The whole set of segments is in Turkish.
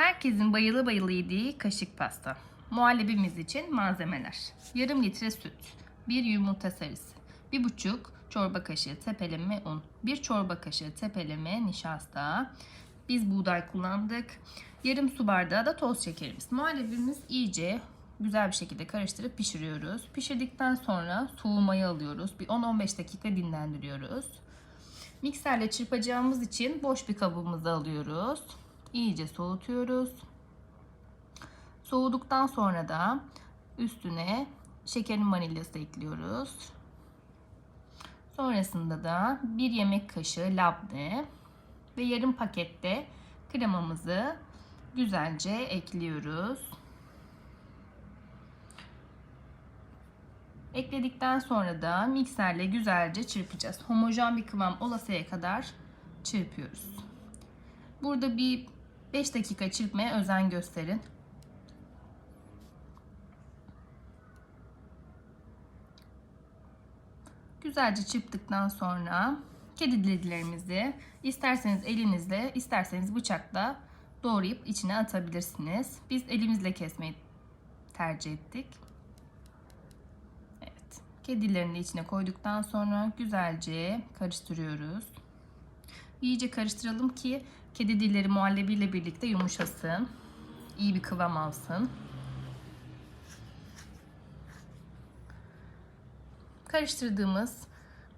Herkesin bayılı bayılı yediği kaşık pasta. Muhallebimiz için malzemeler. Yarım litre süt, bir yumurta sarısı, bir buçuk çorba kaşığı tepeleme un, bir çorba kaşığı tepeleme nişasta. Biz buğday kullandık. Yarım su bardağı da toz şekerimiz. Muhallebimiz iyice güzel bir şekilde karıştırıp pişiriyoruz. Pişirdikten sonra soğumaya alıyoruz. Bir 10-15 dakika dinlendiriyoruz. Mikserle çırpacağımız için boş bir kabımıza alıyoruz. İyice soğutuyoruz. Soğuduktan sonra da üstüne şekerin vanilyası ekliyoruz. Sonrasında da bir yemek kaşığı labne ve yarım pakette kremamızı güzelce ekliyoruz. Ekledikten sonra da mikserle güzelce çırpacağız. Homojen bir kıvam olasıya kadar çırpıyoruz. Burada bir 5 dakika çırpmaya özen gösterin. Güzelce çırptıktan sonra kedi dillerimizi isterseniz elinizle isterseniz bıçakla doğrayıp içine atabilirsiniz. Biz elimizle kesmeyi tercih ettik. Evet. Kedilerini içine koyduktan sonra güzelce karıştırıyoruz. İyice karıştıralım ki kedi dilleri muhallebiyle birlikte yumuşasın. İyi bir kıvam alsın. Karıştırdığımız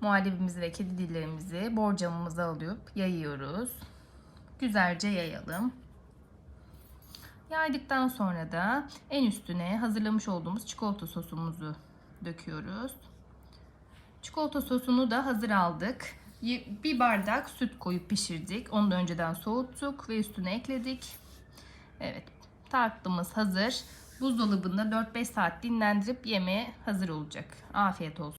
muhallebimizi ve kedi dillerimizi borcamımıza alıp yayıyoruz. Güzelce yayalım. Yaydıktan sonra da en üstüne hazırlamış olduğumuz çikolata sosumuzu döküyoruz. Çikolata sosunu da hazır aldık. Bir bardak süt koyup pişirdik. Onu da önceden soğuttuk ve üstüne ekledik. Evet, tatlımız hazır. Buzdolabında 4-5 saat dinlendirip yemeğe hazır olacak. Afiyet olsun.